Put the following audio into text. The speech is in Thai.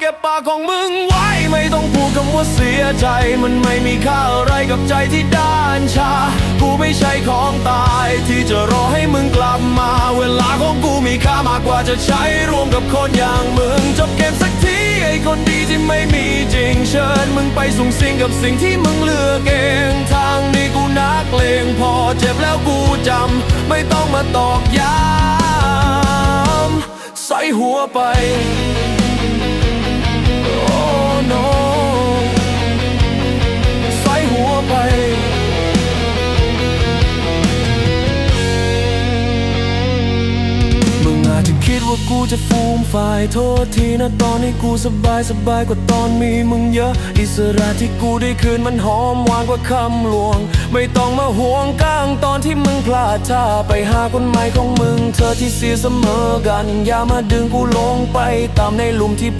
เก็บปากของมึงไว้ไม่ต้องพูดคำว่าเสียใจ มันไม่มีค่าอะไรกับใจที่ด้านชา กูไม่ใช่ของตาย ที่จะรอให้มึงกลับมา เวลาของกูมีค่ามากกว่าจะใช้ร่วมกับคนอย่างมึงจบเกมสักทีไอ้คนดีที่ไม่มีจริงเชิญมึงไปสูงสิงกับสิ่งที่มึงเลือกเองทางนี้กูนักเลงพอเจ็บแล้วกูจำไม่ต้องมาตอกย้ำใส่หัวไป ว่ากูจะฟูมฝ่ายโทษทีนะตอนนี้กูสบายสบายกว่าตอนมีมึงเยอะ อิสระที่กูได้คืนมันหอมหวานกว่าคำลวง ไม่ต้องมาห่วงก้างตอนที่มึงพลาดท่าไปหาคนใหม่ของมึง เธอที่เสียเสมอกัน อย่ามาดึงกูลงไปตามในหลุมที่